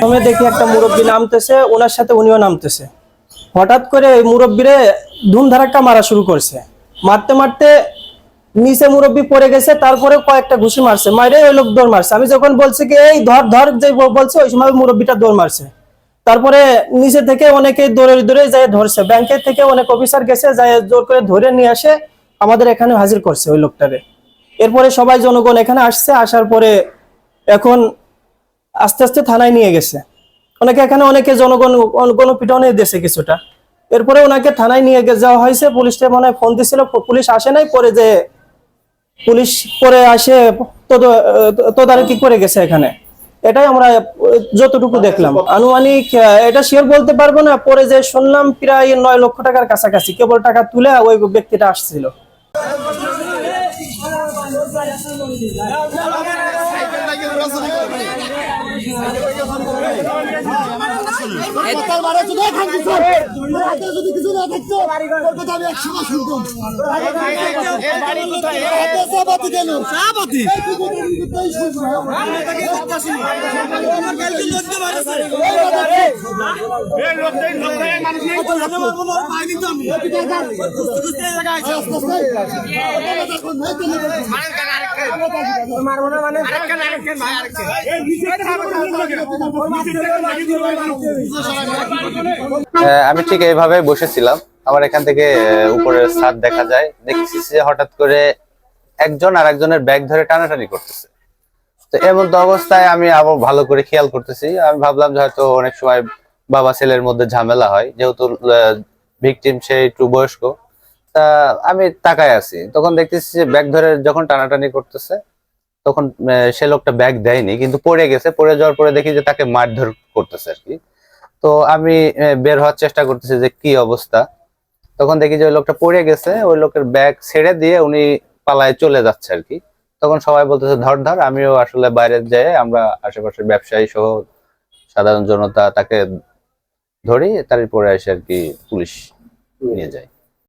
প্রথমে দেখি একটা মুরব্বী নামতেছে, ওনার সাথে উনিও নামতেছে। হঠাৎ করে এই মুরব্বীরে ধুমধারাক্কা মারা শুরু করছে। মারতে মারতে নিচে মুরব্বী পড়ে গেছে, তারপরে কয়েকটা ঘুষি মারছে। মাইরে ওই লোক দৌড় মারছে। আমি যখন বলছি কি, এই ধর ধর, যে বলছে, ওই সময় মুরব্বীটা দৌড় মারছে। তারপরে নিচে থেকে অনেকে দৌড়ে দৌড়ে যায় ধরছে। ব্যাংকের থেকে অনেক অফিসার গেছে, যায় জোর করে ধরে নিয়ে আসে, আমাদের এখানে হাজির করছে ওই লোকটারে। এরপরে সবাই জনগণ এখানে আসছে, আসার পরে এখন আস্তে আস্তে থানায় নিয়ে গেছে। অনেকে এখানে অনেকে জনগণ, গণপিটনে দিয়েছে কিছুটা। এরপরে ওনাকে থানায় নিয়ে যাওয়া হয়েছে। পুলিশটা মনে হয় ফোন দিছিল পুলিশ আসে নাই, পরে যে পুলিশ পরে আসে, তদ- তদারকি করে গেছে এখানে। এটাই আমরা যতটুকু দেখলাম। আনুমানিক এটা শিওর বলতে পারব না, পরে যে শুনলাম প্রায় নয় লক্ষ টাকার কাছাকাছি, কেবল টাকা তুলে ওই ব্যক্তিটা আসছিল। মানে যদি কিছু হাতে যদি কিছু না থাকতো তোর কথা আমি একসময় শুনতাম চাপাতি কেন চাপাতি হ্যাঁ, আমি ঠিক এইভাবে বসেছিলাম আমার এখান থেকে উপরের ছাদ দেখা যায় দেখছি যে হঠাৎ করে একজন আর একজনের ব্যাগ ধরে টানাটানি করতেছে তো এমন তো অবস্থায় আমি আবার ভালো করে খেয়াল করতেছি। আমি ভাবলাম যে হয়তো অনেক সময় বাবা ছেলের মধ্যে ঝামেলা হয়, যেহেতু ভিকটিম সে একটু বয়স্ক। তা আমি তাকায় আছি। তখন দেখতেছি যে ব্যাগ ধরে যখন টানাটানি করতেছে, তখন সে লোকটা ব্যাগ দেয়নি, কিন্তু পড়ে গেছে। পড়ে যাওয়ার পরে দেখি যে তাকে মারধর করতেছে আর কি। তো আমি বের হওয়ার চেষ্টা করতেছি যে কি অবস্থা। তখন দেখি যে ওই লোকটা পড়ে গেছে, ওই লোকের ব্যাগ ছেড়ে দিয়ে উনি পালায় চলে যাচ্ছে আর কি। তখন সবাই বলতেছে ধর ধর আমিও আসলে বাইরে যেয়ে আমরা আশেপাশের ব্যবসায়ী সহ সাধারণ জনতা তাকে ধরি তারপরে এসে আর কি পুলিশ নিয়ে যায়।